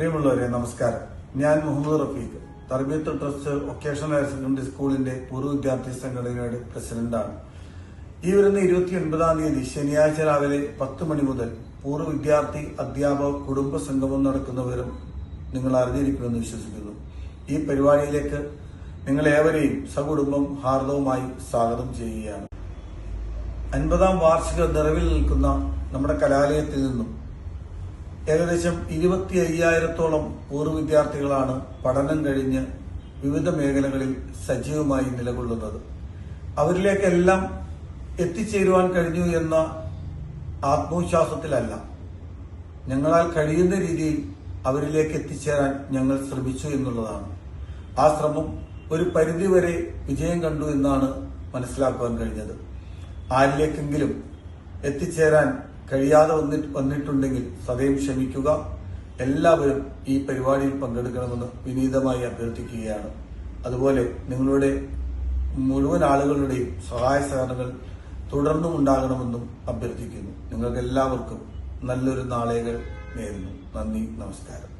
പ്രിയമുള്ളവരെ നമസ്കാരം. ഞാൻ Muhammad Rafeeq. Tarbiyath trust vocational higher secondary സ്കൂളിന്റെ പൂർവ വിദ്യാർത്ഥി സംഘടനയുടെ പ്രസിഡന്റാണ്. ഈ വരുന്ന ഇരുപത്തി ഒൻപതാം തീയതി ശനിയാഴ്ച രാവിലെ പത്ത് മണി മുതൽ പൂർവ വിദ്യാർത്ഥി അധ്യാപക കുടുംബ സംഗമം നടക്കുന്നവരും നിങ്ങൾ അറിഞ്ഞിരിക്കുമെന്ന് വിശ്വസിക്കുന്നു. ഈ പരിപാടിയിലേക്ക് നിങ്ങൾ ഏവരെയും സകുടുംബം ഹാർദവുമായി സ്വാഗതം ചെയ്യുകയാണ്. അൻപതാം വാർഷിക നിറവിൽ നിൽക്കുന്ന നമ്മുടെ കലാലയത്തിൽ നിന്നും ഏകദേശം ഇരുപത്തി അയ്യായിരത്തോളം പൂർവ വിദ്യാർത്ഥികളാണ് പഠനം കഴിഞ്ഞ് വിവിധ മേഖലകളിൽ സജീവമായി നിലകൊള്ളുന്നത്. അവരിലേക്കെല്ലാം എത്തിച്ചേരുവാൻ കഴിഞ്ഞു എന്ന ആത്മവിശ്വാസത്തിലല്ല. ഞങ്ങളാൽ കഴിയുന്ന രീതിയിൽ അവരിലേക്ക് എത്തിച്ചേരാൻ ഞങ്ങൾ ശ്രമിച്ചു എന്നുള്ളതാണ്. ആ ശ്രമം ഒരു പരിധിവരെ വിജയം കണ്ടു എന്നാണ് മനസ്സിലാക്കുവാൻ കഴിഞ്ഞത്. ആരിലേക്കെങ്കിലും എത്തിച്ചേരാൻ കഴിയാതെ വന്നി- വന്നിട്ടുണ്ടെങ്കിൽ സദയം ക്ഷമിക്കുക. എല്ലാവരും ഈ പരിപാടിയിൽ പങ്കെടുക്കണമെന്ന് വിനീതമായി അഭ്യർത്ഥിക്കുകയാണ്. അതുപോലെ നിങ്ങളുടെ മുഴുവൻ ആളുകളുടെയും സഹായ സഹകരണങ്ങൾ തുടർന്നും ഉണ്ടാകണമെന്നും അഭ്യർത്ഥിക്കുന്നു. നിങ്ങൾക്ക് എല്ലാവർക്കും നല്ലൊരു നാളേകൾ നേരുന്നു. നന്ദി നമസ്കാരം.